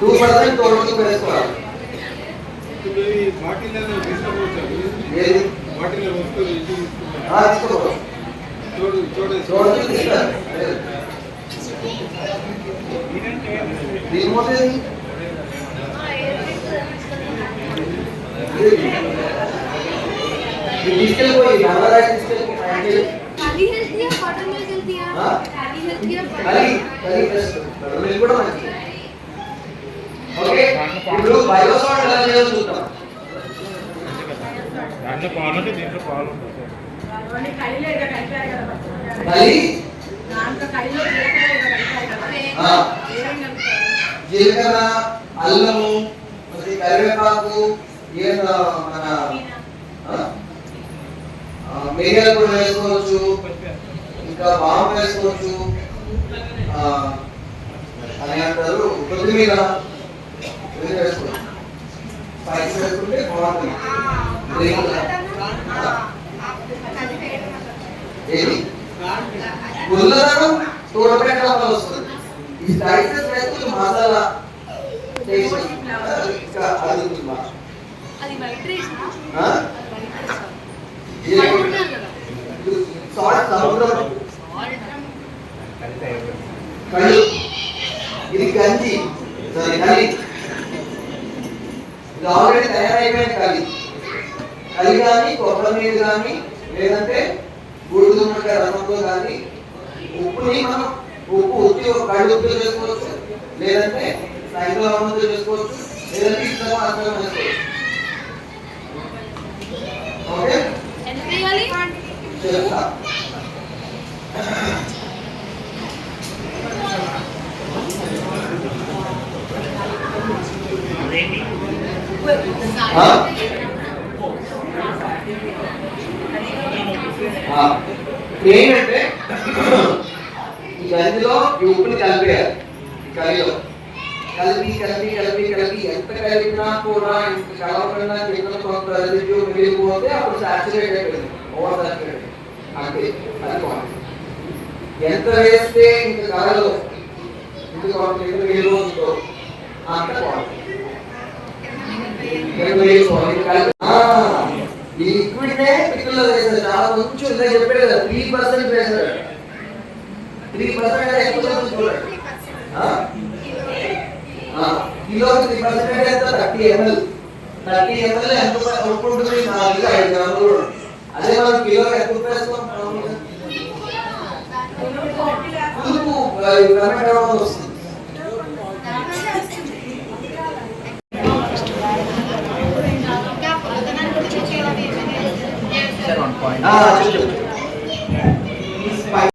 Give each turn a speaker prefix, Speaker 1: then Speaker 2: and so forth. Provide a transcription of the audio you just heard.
Speaker 1: Two percent OT పెట్టుకోవాలి తీసుకెళ్ళిపోయి
Speaker 2: నల్లరాయి తీసుకెళ్ళిపోయి అది health care
Speaker 1: butter
Speaker 2: milk health care
Speaker 1: అది అది ప్లస్ బటర్ మిల్క్ కూడా మంచిది ఇప్పుడు బయోసాల్ట్ ఎలా చేయాలో చూద్దాం.
Speaker 3: దాంట్లో పాలు ఉంటే దీంట్లో పాలు
Speaker 4: జీలకర్ర
Speaker 1: అల్లము మరి కరివేపాకు మన మిరియాలు కూడా వేసుకోవచ్చు ఇంకా వాము వేసుకోవచ్చు ఆ, అని అంటారు. వేసుకోవచ్చు కలర్. ఆ, ఏది? గుల్లదనం తోడపెట్టడం వల్ల వస్తుంది ఈ స్పైసెస్ వేస్తే మసాలా? ఇది సాల్ట్ సముద్రం కళ్ళు. ఇది గంజి. సారీ ఇది ఆల్రెడీ తయారైపోయిన కలి కలి కానీ కొబ్బరి కానీ లేదంటే గుడిదుమ్మడికాయ రసంతో కానీ ఉప్పుని మనం ఉప్పు ఉత్తి ఒక కళ్ళు ఉప్పు చేసుకోవచ్చు. లేదంటే సైకిల్ అమ్మతో చేసుకోవచ్చు. లేదంటే ఇష్టం అర్థం చేసుకోవచ్చు. ఓకే? చెప్తా ఏంటంటే ఈ గదిలో ఈ ఉప్పుని కలిపేయాలి. కలిలో కలిపి కలిపి కలిపి కలిపి. ఎంత కలిపినా కూడా ఇంత కలవకుండా కింద కొంత రెసిడ్యూ మిగిలిపోతే అప్పుడు సాచురేట్ అయిపోయింది. ఓవర్ సాచురేట్ అంతే. అది ఎంత వేస్తే ఇంత కలలో ఇంత కొంత ఇంత మిగిలిపోతుందో అంత బాగుంటుంది ఈ లిక్విడ్ నే పిక్కల్లో చాలా కొంచెం ఇందాక చెప్పాడు కదా త్రీ పర్సెంట్ వేశారు త్రీ పర్సెంట్ ఎక్కువ చూడండి కిలో త్రీ పర్సెంట్ ఎంత థర్టీ ఎంఎల్ థర్టీ ఎంఎల్ ఎంత ఉప్పు ఉంటుంది నాలుగు ఐదు గ్రాములు అదే మనం కిలో ఎక్కువ ఉప్పు వేస్తాం మామూలుగా? పులుపు టమాటా వస్తుంది at one point. Ah,